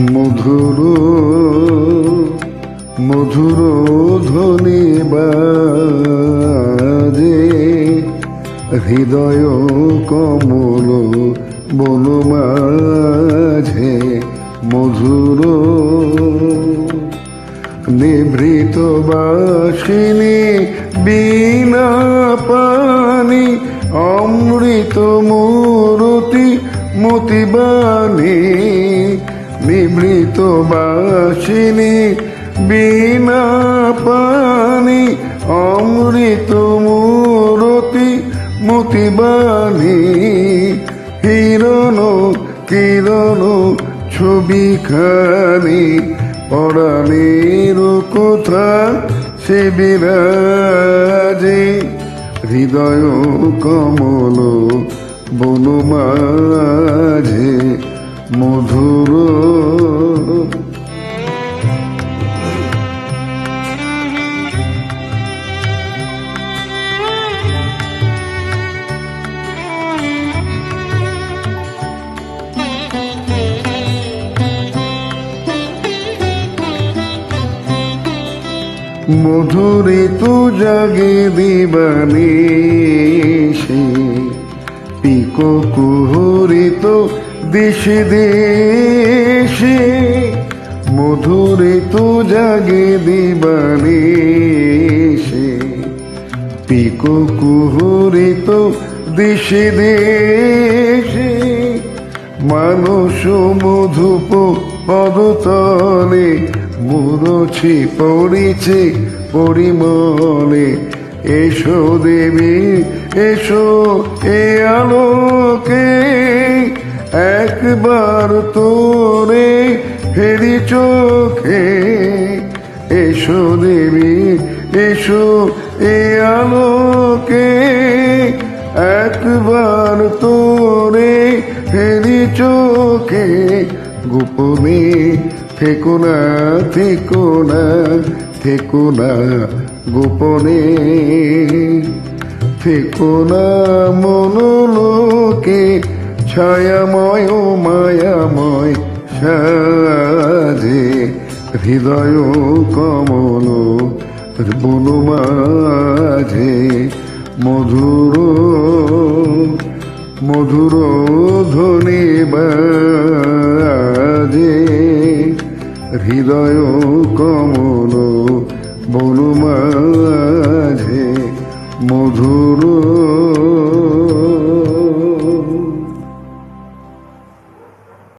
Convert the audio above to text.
মধুর মধুর ধ্বনি বাজে। হৃদয় কমল বন মাঝে। মধুর, নিভৃত বাসিনী বিনা পানি অমৃত মূরতি মতিবাণী। নিভৃত বাসিনী বিনা পানি অমৃত মূরতি মতিবাণী, হিরণ কিরণ ছবি খানি পরাণের কোথা সে বিরাজে হৃদয় কমল বন মাঝে। মধুর। মধুরে তো জাগে দিবানে সে পিকো কুহরে দেশে দেশে, মধুরে তো জাগে দিবানে সে পিকো কুহরে তো দেশে দেশে, মানুষ মধুপ পদতলে মুরছি পড়িছে পরিমলে। এসো দেবী, এসো এ আলোকে একবার তোরে ফেরি চোখে, এসো দেবী, এসো এ আলোকে। একবার তোরে ফেরি চোখে, গোপনে থেকো না থেকো না থেকো না, গোপনে। থেকো না মনোলোকে ছায়াময় মায়াময় সাজে হৃদয় কমল বন মাঝে মধুর মধুর ধ্বনি বাজে হৃদয় কমল, বন মাঝে মধুর